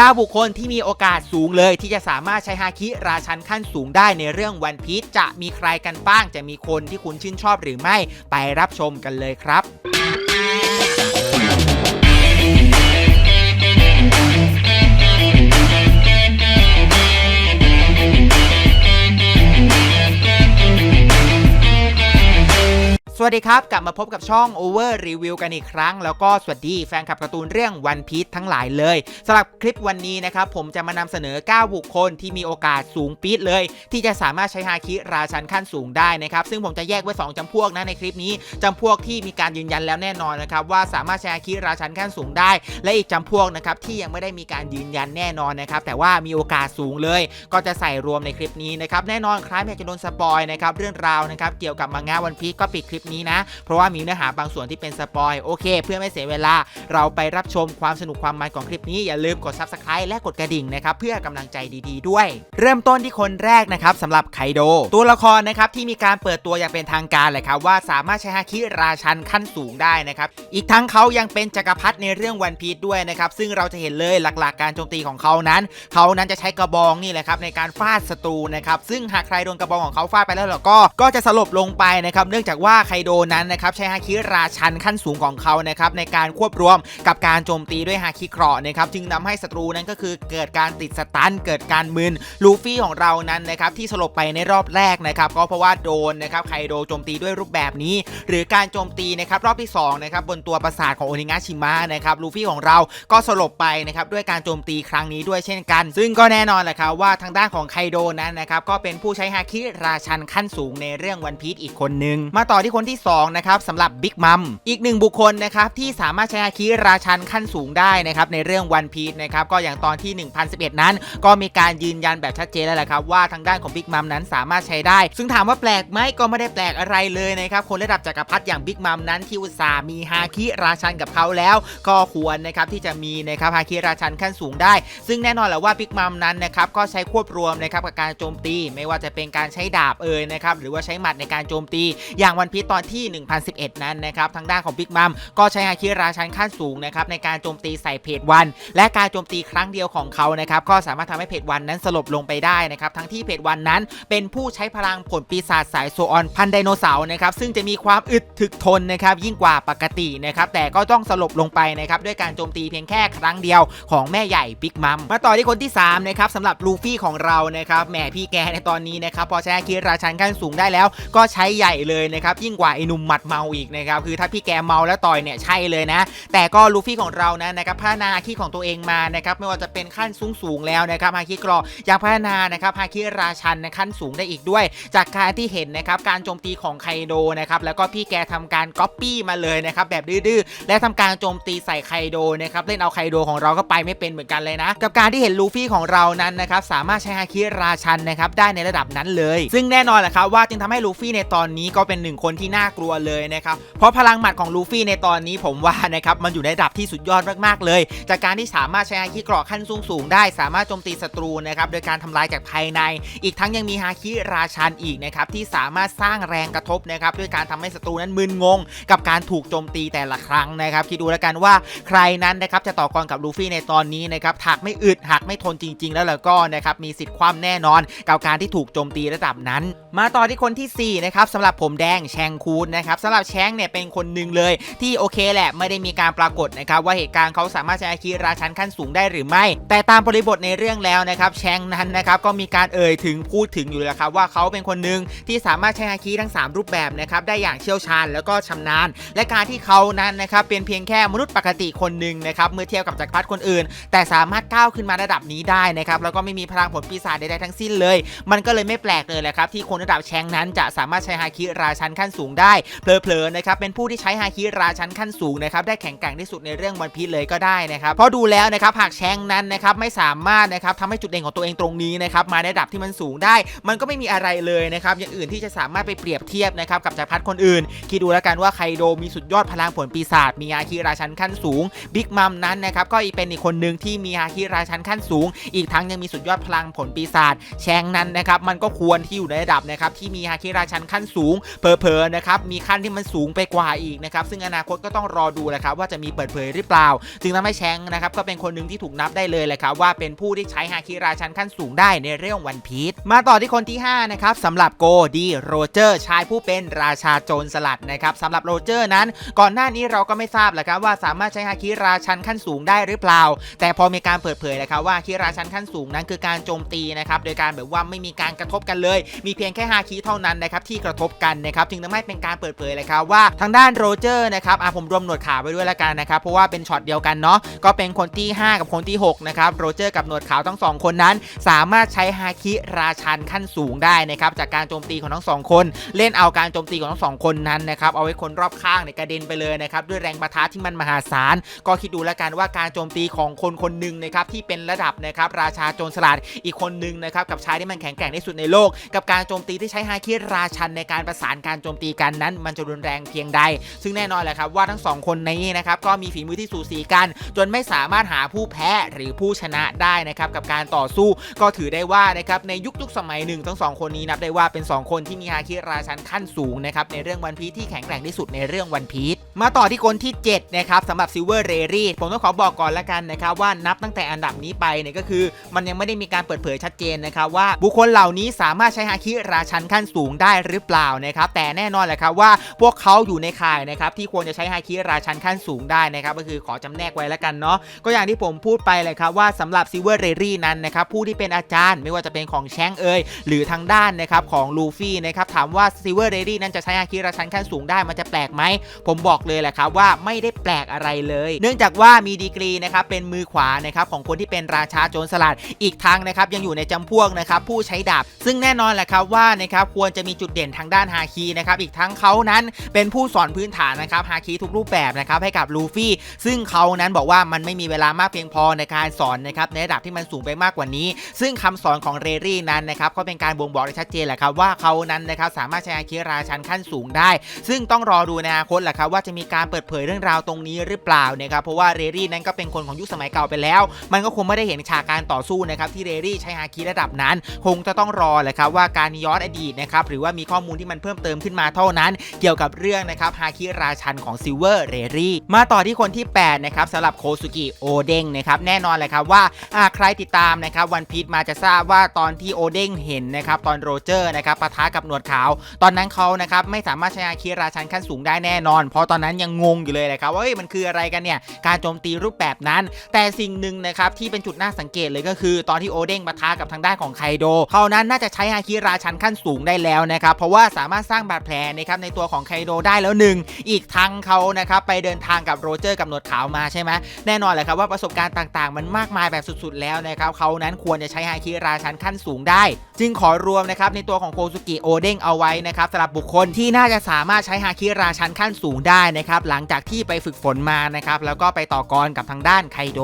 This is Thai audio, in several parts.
9 บุคคลที่มีโอกาสสูงเลยที่จะสามารถใช้ฮาคิราชันขั้นสูงได้ในเรื่องวันพีชจะมีใครกันบ้างจะมีคนที่คุณชื่นชอบหรือไม่ไปรับชมกันเลยครับ สวัสดีครับ กลับมาพบกับช่อง Over Review กันอีกครั้ง แล้วก็สวัสดีแฟนคลับการ์ตูนเรื่อง One Piece ทั้งหลายเลยสำหรับคลิปวันนี้นะครับ ผมจะมานำเสนอ 9 บุคคลที่มีโอกาสสูงปี๊ดเลย ที่จะสามารถใช้ฮาคิราชันขั้นสูงได้นะครับ ซึ่งผมจะแยกไว้ 2จำพวกนะในคลิปนี้จำพวกที่มีการยืนยันแล้วแน่นอนนะครับว่าสามารถใช้ฮาคิราชันขั้นสูงได้ และอีกจำพวกนะครับที่ยังไม่ได้มีการยืนยันแน่นอนนะครับแต่ว่ามีโอกาสสูงเลย ก็จะใส่รวมในคลิปนี้นะครับแน่นอนใครไม่อยากจะโดนสปอยนะครับเรื่องราวนะครับเกี่ยวกับมังงะวันพีก็ปิดคลิปนี้นะ เพราะว่ามีเนื้อหาบางส่วนที่เป็นสปอยโอเค เพื่อไม่เสียเวลา เราไปรับชมความสนุกความมันของคลิปนี้อย่าลืมกด subscribe และกดกระดิ่งนะครับเพื่อกำลังใจดีๆ ด้วย เริ่มต้นที่คนแรกนะครับสำหรับไคโดตัวละครนะครับที่มีการเปิดตัวอย่างเป็นทางการเลยครับว่าสามารถใช้ฮาคิราชันขั้นสูงได้นะครับอีกทั้งเขายังเป็นจักรพรรดิในเรื่องวันพีชด้วยนะครับซึ่งเราจะเห็นเลยหลักๆ การโจมตีของเขานั้น เขานั้นจะใช้กระบองนี่แหละครับในการฟาดศัตรูนะครับซึ่งหากใครโดนกระบองของเขาฟาดไปแล้วเราก็ก็จะสลบลงไปนะครับเนื่องจากว่าไคโดนั้นนะครับใช้ฮาคิราชันขั้นสูงของเขานะครับในการควบรวมกับการโจมตีด้วยฮาคิเคราะห์นะครับจึงนำให้ศัตรูนั้นก็คือเกิดการติดสตันเกิดการมึนลูฟี่ของเรานั้นนะครับที่สลบไปในรอบแรกนะครับก็เพราะว่าโดนนะครับไคโดโจมตีด้วยรูปแบบนี้ หรือการโจมตีนะครับรอบที่2นะครับบนตัวประสาทของโอนิงาชิมะนะครับลูฟี่ของเราก็สลบไปนะครับด้วยการโจมตีครั้งนี้ด้วยเช่นกัน ซึ่งก็แน่นอนแหละครับว่าทางด้านของไคโดนั้นนะครับก็เป็นผู้ใช้ฮาคิราชันขั้นสูงในเรื่องวันพี e อีกคนนึง มาต่อที่คนที่2นะครับสำหรับบิ๊กมัมอีกหนึ่งบุคคลนะครับที่สามารถใช้ฮาคิราชันขั้นสูงได้นะครับในเรื่องวันพี e นะครับก็อย่างตอนที่ 1011 นั้น ก็มีการยืนยันแบบชัดเจนแล้วแหละครับว่าทางด้านของบิ๊กมัมนั้นสามารถใช้ได้ ซึ่งถามว่าแปลกไหมก็ไม่ได้แปลกอะไรเลยนะครับคนระดับจักรพรรดิอย่างบิ๊กมัมนั้นที่อุตส่าห์มีฮาคิราชันกับเขาแล้ว ก็ควรนะครับที่จะมีนะครับฮาคิราชันขั้นสูงได้ ซึ่งแน่นอนแหละว่าบิ๊กมัมนั้นนะครับก็ใช้ควบรวมนะครับกับการโจมตี ไม่ว่าจะเป็นการใช้ดาบเอ่ยนะครับหรือว่าใช้หมัดในการโจมตี อย่างวันพีชตอนที่ 1011 นั้นนะครับทางด้านของบิ๊กมัมก็ใช้ฮาคิราชันขั้นสูงนะครับในการโจมตีใส่เพจวัน และการโจมตีครั้งเดียวของเขานะครับก็สามารถทำให้เพจวันนั้นสลบลงไปได้นะครับทั้งที่เพจวันนั้นเป็นผู้ใช้พลังผลปีศาจสายโซออนพันไดโนเสาร์นะครับซึ่งจะมีความอึดถึกทนนะครับยิ่งกว่าปกตินะครับแต่ก็ต้องสลบลงไปนะครับด้วยการโจมตีเพียงแค่ครั้งเดียวของแม่ใหญ่บิ๊กมัมมาต่อที่คนที่3นะครับสำหรับลูฟี่ของเรานะครับแหมพี่แกในตอนนี้นะครับพอใช้อาคิราชันขั้นสูงได้แล้ว ก็ใช้ใหญ่เลยนะครับยิ่งกว่าไอ้หนุ่มหมัดเมาอีกนะครับคือถ้าพี่แกเมาแล้วต่อยเนี่ยใช่เลยนะ แต่ก็ลูฟี่ของเรานะนะครับพัฒนาฮาคิของตัวเองมานะครับไม่ว่าจะเป็นขั้นสูงสูงแล้วนะครับฮาคิกรอยังพัฒนานะครับฮาคิราชันในขั้นสูงได้อีกด้วย จากการที่เห็นนะครับการโจมตีของไคโดนะครับแล้วก็พี่แกทำการก๊อปปี้มาเลยนะครับแบบดื้อๆและทำการโจมตีใส่ไคโดนะครับเล่นเอาไคโดของเราก็ไปไม่เป็นเหมือนกันเลยนะ กับการที่เห็นลูฟี่ของเรานั้นนะครับสามารถใช้ฮาคิราชันนะครับได้ในระดับนั้นเลย ซึ่งแน่นอนแหละครับว่าจึงทำให้ลูฟี่ในตอนนี้ก็เป็นหนึ่งคนที่น่ากลัวเลยนะครับ เพราะพลังหมัดของลูฟี่ในตอนนี้ผมว่านะครับมันอยู่ในระดับที่สุดยอดมากๆเลย จากการที่สามารถใช้ฮาคิเกราะขั้นสูงสูงๆได้ สามารถโจมตีศัตรูนะครับโดยการทำลายจากภายใน อีกทั้งยังมีฮาคิราชันอีกนะครับที่สามารถสร้างแรงกระทบนะครับด้วยการทำให้ศัตรูนั้นมึนงง กับการถูกโจมตีแต่ละครั้งนะครับคิดดูแล้วกันว่าใครนั้นนะครับจะต่อกรกับลูฟี่ในตอนนี้นะครับหากไม่อึดหากไม่ทนจริง ๆ แล้วแล้วก็นะครับมีสิทธิ์ความแน่นอน กับการที่ถูกโจมตีระดับนั้น มาต่อที่คนที่4นะครับสำหรับผมแดงแชงคูนนะครับสำหรับแชงเนี่ยเป็นคนหนึ่งเลย ที่โอเคแหละไม่ได้มีการปรากฏนะครับว่าเหตุการณ์เขาสามารถใช้อาคีราชันขั้นสูงได้หรือไม่ แต่ตามบริบทในเรื่องแล้วนะครับแชงนั้นนะครับก็มีการเอ่ยถึงพูดถึงอยู่แล้วครับว่าเขาเป็นคนหนึ่งที่สามารถใช้อาคีทั้ง 3 รูปแบบนะครับได้อย่างเชี่ยวชาญแล้วก็ชำนาญ และการที่เขานั้นนะครับเป็นเพียงแค่มนุษย์ปกติคนหนึ่งนะครับเมื่อเทียบกับจักรพรรดิคนอื่น แต่สามารถก้าวขึ้นมาระดับนี้ได้นะครับแล้วก็ไม่มีพลังผลปีศาจใดๆทั้งสิ้นเลย มันก็เลยไม่แปลกเลยแหละครับที่คนระดับแชงนั้นจะสามารถใช้ฮาคิราชันขั้นสูงได้เผลอๆนะครับเป็นผู้ที่ใช้ฮาคิราชันขั้นสูงนะครับได้แข็งแกร่งที่สุดในเรื่องวันพีชเลยก็ได้นะครับเพราะดูแล้วนะครับหากแชงนั้นนะครับไม่สามารถนะครับทำให้จุดเด่นของตัวเองตรงนี้นะครับมาในระดับที่มันสูงได้ มันก็ไม่มีอะไรเลยนะครับอย่างอื่นที่จะสามารถไปเปรียบเทียบนะครับกับจักรพรรดิคนอื่น คิดดูแล้วกันว่าไคโดมีสุดยอดพลังผลปีศาจมีฮาคิราชันขั้นสูงบิ๊กมัมนั้นนะครับก็เป็นอีกคนหนึ่งที่มีฮาคิราชันขั้นสูง อีกทั้งยังมีสุดยอดพลังผลปีศาจแชงนั้นนะครับมันก็ควรที่อยู่ในระดับนะครับที่มีฮาคิราชันขั้นสูงเผลอนะนะครับมีขั้นที่มันสูงไปกว่าอีกนะครับซึ่งอนาคตก็ต้องรอดูแหละครับว่าจะมีเปิดเผยหรือเปล่า จึงทำให้แชงนะครับก็เป็นคนหนึ่งที่ถูกนับได้เลยแหละครับว่าเป็นผู้ที่ใช้ฮาคิราชันขั้นสูงได้ในเรื่องวันพีชมาต่อที่คนที่5นะครับสำหรับโกดีโรเจอร์ชายผู้เป็นราชาโจรสลัดนะครับสำหรับโรเจอร์นั้น ก่อนหน้านี้เราก็ไม่ทราบแหละครับว่าสามารถใช้ฮาคิราชันขั้นสูงได้หรือเปล่า แต่พอมีการเปิดเผยนะครับว่าฮาคิราชันขั้นสูงนั้นคือการโจมตีนะครับโดยการแบบว่าไม่มีการกระทบกันเลย มีเพียงแค่ฮาคิเท่านั้นนะครับที่กระทบกันนะครับจึงทำให้เป็นการเปิดเผยเลยครับว่าทางด้านโรเจอร์นะครับอะผมรวมหนวดขาวไปด้วยละกันนะครับเพราะว่าเป็นช็อตเดียวกันเนาะก็เป็นคนที่ 5 กับคนที่6นะครับโรเจอร์กับหนวดขาวทั้งสองคนนั้น สามารถใช้ฮาคิราชันขั้นสูงได้นะครับจากการโจมตีของทั้งสองคน เล่นเอาการโจมตีของทั้งสองคนนั้นนะครับเอาไว้คนรอบข้างในยกระเด็นไปเลยนะครับด้วยแรงประทะที่มันมหาศาลก็คิดดูแล้วกันว่าการโจมตีของคนคนหนึ่งนะครับที่เป็นระดับนะครับราชาโจรสลัดอีกคนหนึ่งนะครับกับชายที่มันแข็งแกร่งที่สุดในโลก กับการโจมตีที่ใช้ฮาคิราชันในการประสานการโจมตีกันนั้นมันจะรุนแรงเพียงใด ซึ่งแน่นอนแหละครับว่าทั้งสองคนนี้นะครับก็มีฝีมือที่สูสีกัน จนไม่สามารถหาผู้แพ้หรือผู้ชนะได้นะครับกับการต่อสู้ก็ถือได้ว่านะครับในยุคยุคสมัยหนึ่งทั้งสองคนนี้นับได้ว่าเป็น 2 คนที่มีฮาคิราชันขั้นสูงนะครับในเรื่องวันพีที่แข็งแกร่งที่สุดในเรื่องวันพีชมาต่อที่คนที่7นะครับสำหรับซิลเวอร์เรรี่ผมต้องขอบอกก่อนละกันนะครับว่านับตั้งแต่อันดับนี้ไปเนี่ยก็คือ มันยังไม่ได้มีการเปิดเผยชัดเจนนะครับว่าบุคคลเหล่านี้สามารถใช้ฮาคิราชันขั้นสูงได้หรือเปล่านะครับแต่แน่นอนแหละครับว่าพวกเขาอยู่ในข่ายนะครับที่ควรจะใช้ฮาคิราชันขั้นสูงได้นะครับก็คือขอจำแนกไว้แล้วกันเนาะก็อย่างที่ผมพูดไปเลยครับว่าสำหรับซิเวอร์เรรี่นั้นนะครับผู้ที่เป็นอาจารย์ไม่ว่าจะเป็นของแชงเอยหรือทางด้านนะครับของลูฟี่นะครับถามว่าซิเวอร์เรรี่นั้นจะใช้ฮาคิราชันขั้นสูงได้มันจะแปลกไหมผมบอกเลยแหละครับว่าไม่ได้แปลกอะไรเลย เนื่องจากว่ามีดีกรีนะครับเป็นมือขวานะครับของคนที่เป็นราชาโจรสลัดอีกทั้งนะครับยังอยู่ในจำพวกนะครับผู้ใช้ดาบ ซึ่งแน่นอนแหละครับว่านะครับควรจะมีจุดเด่นทางด้านฮาคีนะครับอีกทั้งเขานั้นเป็นผู้สอนพื้นฐานนะครับฮาคีทุกรูปแบบนะครับให้กับลูฟี่ ซึ่งเขานั้นบอกว่ามันไม่มีเวลามากเพียงพอในการสอนนะครับในระดับที่มันสูงไปมากกว่านี้ ซึ่งคำสอนของเรรี่นั้นนะครับก็เป็นการบ่งบอกได้ชัดเจนแหละครับว่าเขานั้นนะครับสามารถใช้ฮาคิราชันขั้นสูงได้ ซึ่งต้องรอดูในอนาคตแหละครับว่าจะมีการเปิดเผยเรื่องราวตรงนี้หรือเปล่านะครับเพราะว่าเรรี่นั้นก็เป็นคนของยุคสมัยเก่าไปแล้ว มันก็คงไม่ได้เห็นฉากการต่อสู้นะครับที่เรรี่ใช้ฮาคิระดับนั้น คงจะต้องรอแหละครับว่าการย้อนอดีตนะครับหรือว่ามีข้อมูลที่มันเพิ่มเติมขึ้นมาเท่านั้นเกี่ยวกับเรื่องนะครับฮาคิราชันของซิลเวอร์เรรี่มาต่อที่คนที่ 8 นะครับสำหรับโคสุกิโอเด้งนะครับแน่นอนเลยครับว่าใครติดตามนะครับวันพีชมาจะทราบว่าตอนที่โอเด้งเห็นนะครับตอนโรเจอร์นะครับปะทะกับหนวดขาว ตอนนั้นเขานะครับไม่สามารถใช้ฮาคิราชันขั้นสูงได้แน่นอน เพราะตอนนั้นยังงงอยู่เลยแหละครับว่าเฮ้ยมันคืออะไรกันเนี่ยการโจมตีรูปแบบนั้น แต่สิ่งหนึ่งนะครับที่เป็นจุดน่าสังเกตเลยก็คือ ตอนที่โอเด้งปะทะกับทางด้านของไคโดเขานั้นน่าจะใช้ฮาคิราชันขั้นสูงได้แล้วนะครับเพราะว่าสามารถสร้างบาดแผลนะครับในตัวของไคโดได้แล้วหนึ่งอีกทั้งเขานะครับไปเดินทางกับโรเจอร์กับหนวดขาวมาใช่ไหมแน่นอนแหละครับว่าประสบการณ์ต่างๆ มันมากมายแบบสุดๆ แล้วนะครับเขานั้นควรจะใช้ฮาคิราชันขั้นสูงได้ จึงขอรวมนะครับในตัวของโคซุกิโอเด้งเอาไว้นะครับสำหรับบุคคลที่น่าจะสามารถใช้ฮาคิราชันขั้นสูงได้นะครับหลังจากที่ไปฝึกฝนมานะครับแล้วก็ไปต่อกรกับทางด้านไคโด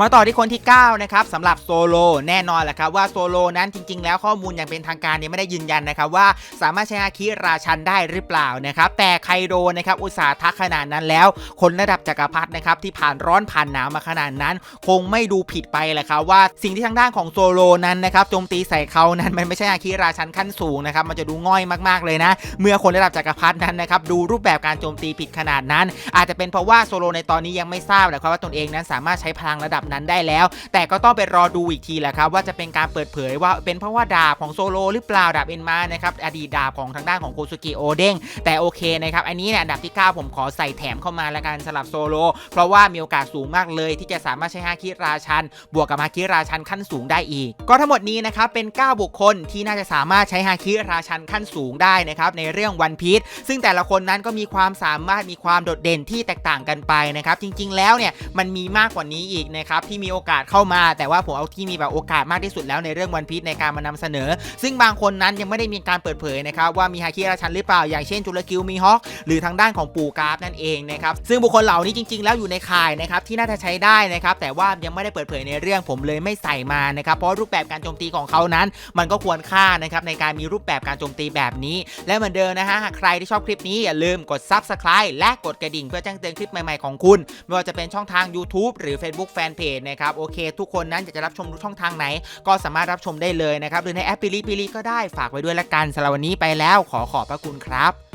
มาต่อที่คนที่9นะครับสำหรับโซโลแน่นอนแหละครับว่าโซโลนั้นจริง ๆ แล้วข้อมูลอย่างเป็นทางการเนี่ยไม่ได้ยืนยันนะครับว่าสามารถใช้ฮาคิราชันได้หรือเปล่านะครับแต่ไคโดนะครับอุตสาห์ทักขนาดนั้นแล้ว คนระดับจักรพรรดินะครับที่ผ่านร้อนผ่านหนาวมาขนาดนั้น คงไม่ดูผิดไปแหละครับว่าสิ่งที่ทางด้านของโซโลนั้นนะครับโจมตีใส่เขานั้นมันไม่ใช่ฮาคิราชันขั้นสูงนะครับมันจะดูง่อยมากๆเลยนะ เมื่อคนระดับจักรพรรดินั้นนะครับดูรูปแบบการโจมตีผิดขนาดนั้น อาจจะเป็นเพราะว่าโซโลในตอนนี้ยังไม่ทราบแหละครับว่าตนเองนั้นสามารถใช้พลังระดับนั้นได้แล้ว แต่ก็ต้องไปรอดูอีกทีแหละครับว่าจะเป็นการเปิดเผยว่าเป็นเพราะว่าดาบของโซโลหรือเปล่าดาบเอ็นมานะครับอดีตดาบของทางด้านของโคซุกิโอเด้ง แต่โอเคนะครับ อันนี้เนี่ยอันดับที่ 9 ผมขอใส่แถมเข้ามาละกันสำหรับโซโล เพราะว่ามีโอกาสสูงมากเลย ที่จะสามารถใช้ฮาคิราชัน บวกกับฮาคิราชันขั้นสูงได้อีก ก็ทั้งหมดนี้นะครับเป็น 9 บุคคลที่น่าจะสามารถใช้ฮาคิราชันขั้นสูงได้นะครับในเรื่องวันพีชซึ่งแต่ละคนนั้นก็มีความสามารถมีความโดดเด่นที่แตกต่างกันไปนะครับจริง ๆ แล้วเนี่ยมันมีมากกว่านี้อีกนะครับที่มีโอกาสเข้ามา แต่ว่าผมเอาที่มีแบบโอกาสมากที่สุดแล้วในเรื่องวันพีชในการมานำเสนอ ซึ่งบางคนนั้นยังไม่ได้มีการเปิดเผยนะครับว่ามีฮาคิราชันหรือเปล่าอย่างเช่นจุลกิวมีฮอกหรือทางด้านของปูกราฟนั่นเองนะครับซึ่งบุคคลเหล่านี้จริง ๆ แล้วอยู่ในข่ายนะครับที่น่าจะใช้ได้นะครับแต่ว่ายังไม่ได้เปิดเผยในเรื่องผมเลยไม่ใส่มานะครับเพราะรูปแบบการโจมตีของเขานั้น มันก็ควรค่านะครับในการมีรูปแบบการโจมตีแบบนี้ และเหมือนเดิมนะฮะหากใครที่ชอบคลิปนี้อย่าลืมกด Subscribe และกดกระดิ่งเพื่อแจ้งเตือนคลิปใหม่ๆของคุณ ไม่ว่าจะเป็นช่องทาง YouTube หรือ Facebook Fanpage นะครับโอเค ทุกคนนั้นอยากจะรับชมช่องทางไหน ก็สามารถรับชมได้เลยนะครับหรือในแอปปิลิปิลิก็ได้ฝากไว้ด้วยละกันสำหรับวันนี้ไปแล้วขอขอบพระคุณครับ